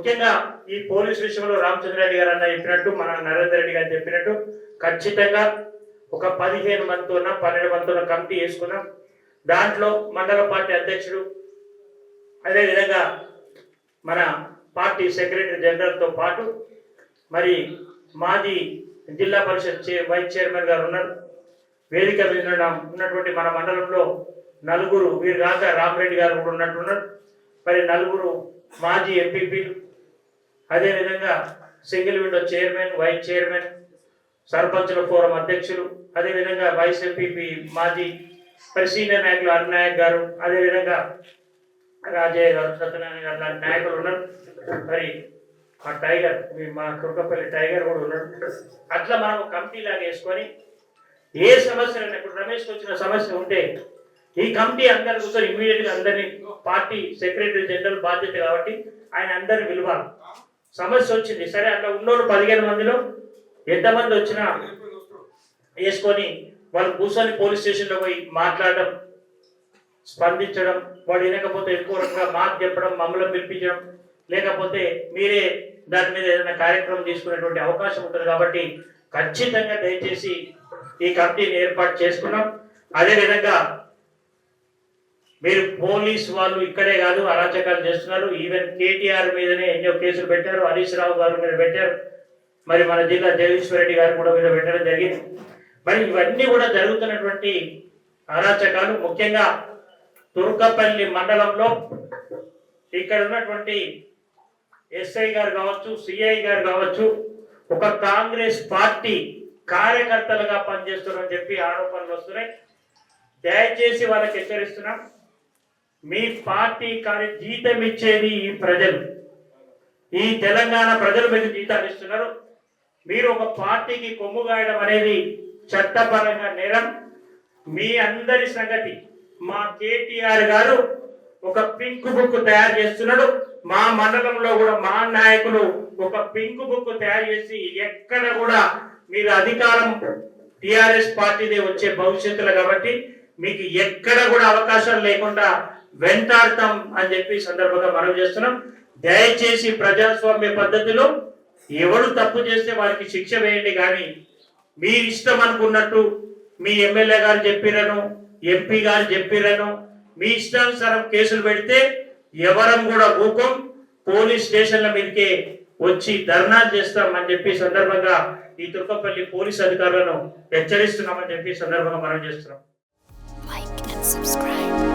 ముఖ్యంగా ఈ పోలీస్ విషయంలో రామచంద్రారెడ్డి గారు అన్న చెప్పినట్టు మన నరేందర్ రెడ్డి గారు చెప్పినట్టు ఖచ్చితంగా ఒక పదిహేను మందితోన పన్నెండు మందితోన కమిటీ వేసుకున్నాం. దాంట్లో మండల పార్టీ అధ్యక్షుడు అదేవిధంగా మన పార్టీ సెక్రటరీ జనరల్తో పాటు మరి మాజీ జిల్లా పరిషత్ చే వైస్ చైర్మన్ గారు ఉన్నారు. వేదిక మీద ఉన్నటువంటి మన మండలంలో నలుగురు వీరు కాక రామరెడ్డి గారు కూడా ఉన్నట్టున్నారు మరి నలుగురు మాజీ ఎంపీపీలు అదేవిధంగా single window chairman vice chairman సర్పంచుల ఫోరం అధ్యక్షులు అదేవిధంగా వైస్ ఎంపీపీ మాజీ మరి సీనియర్ నాయకులు అరుణాయక్ గారు అదేవిధంగా రాజయ్య గారు సత్యనారాయణ గారు లాంటి నాయకులు ఉన్నారు. మరి మా టైగర్ మీ మా తుర్కపల్లి టైగర్ కూడా ఉన్నాడు. అట్లా మనం కమిటీ లాగా వేసుకొని ఏ సమస్య ఇప్పుడు రమేష్కి వచ్చిన సమస్య ఉంటే ఈ కమిటీ అందరి కూర్చొని ఇమీడియట్గా అందరినీ పార్టీ సెక్రటరీ జనరల్ బాధ్యత కాబట్టి ఆయన అందరిని పిలవాలి. సమస్య వచ్చింది. సరే అట్లా ఉన్నోళ్ళు పదిహేను మందిలో ఎంతమంది వచ్చినా వేసుకొని వాళ్ళు కూర్చొని పోలీస్ స్టేషన్లో పోయి మాట్లాడడం స్పందించడం వాడు వినకపోతే ఎక్కువ రకంగా మాకు చెప్పడం మమ్మల్ని పిలిపించడం లేకపోతే మీరే దాని మీద ఏదైనా కార్యక్రమం తీసుకునేటువంటి అవకాశం ఉంటుంది కాబట్టి ఖచ్చితంగా దయచేసి ఈ కమిటీని ఏర్పాటు చేసుకున్నాం. అదేవిధంగా మీరు పోలీస్ వాళ్ళు ఇక్కడే కాదు అరాచకాలు చేస్తున్నారు. ఈవెన్ కేటీఆర్ మీదనే ఎన్నో కేసులు పెట్టారు హరీష్ రావు గారి మీద పెట్టారు. మరి మన జిల్లా జగదీశ్వర రెడ్డి గారు కూడా మీద పెట్టడం జరిగింది. మరి ఇవన్నీ కూడా జరుగుతున్నటువంటి అరాచకాలు. ముఖ్యంగా తుర్కపల్లి మండలంలో ఇక్కడ ఉన్నటువంటి ఎస్ఐ గారు కావచ్చు సిఐ గారు కావచ్చు ఒక కాంగ్రెస్ పార్టీ కార్యకర్తలుగా పనిచేస్తున్నారని చెప్పి ఆరోపణలు వస్తున్నాయి. దయచేసి వాళ్ళకి హెచ్చరిస్తున్నాం. మీ పార్టీ కార్య జీతం ఇచ్చేది ఈ ప్రజలు. ఈ తెలంగాణ ప్రజలు మీకు జీతాలు ఇస్తున్నారు. మీరు ఒక పార్టీకి కొమ్ము గాయడం అనేది చట్టపరంగా నేరం. మీ అందరి సంగతి. మా కేటీఆర్ గారు ఒక పింక్ బుక్ తయారు చేస్తున్నాడు. మా మండలంలో కూడా మా నాయకులు ఒక పింక్ బుక్ తయారు చేసి ఎక్కడ కూడా మీరు అధికారం టిఆర్ఎస్ పార్టీదే వచ్చే భవిష్యత్తులో కాబట్టి మీకు ఎక్కడ కూడా అవకాశం లేకుండా వెంటాడతాం అని చెప్పి సందర్భంగా మనం చేస్తున్నాం. దయచేసి ప్రజాస్వామ్య పద్ధతిలో ఎవడు తప్పు చేస్తే వారికి శిక్ష వేయండి కానీ మీ ఇష్టం అనుకున్నట్టు మీ ఎమ్మెల్యే గారు చెప్పిరను ఎంపీ గారు చెప్పిరను మీ ఇష్టానుసారం కేసులు పెడితే ఎవరం కూడా ఊకం. పోలీస్ స్టేషన్ల మీదకే వచ్చి ధర్నాలు చేస్తాం అని చెప్పి సందర్భంగా ఈ తుర్కపల్లి పోలీస్ అధికారులను హెచ్చరిస్తున్నామని చెప్పి సందర్భంగా మనం చేస్తున్నాం. Like and subscribe.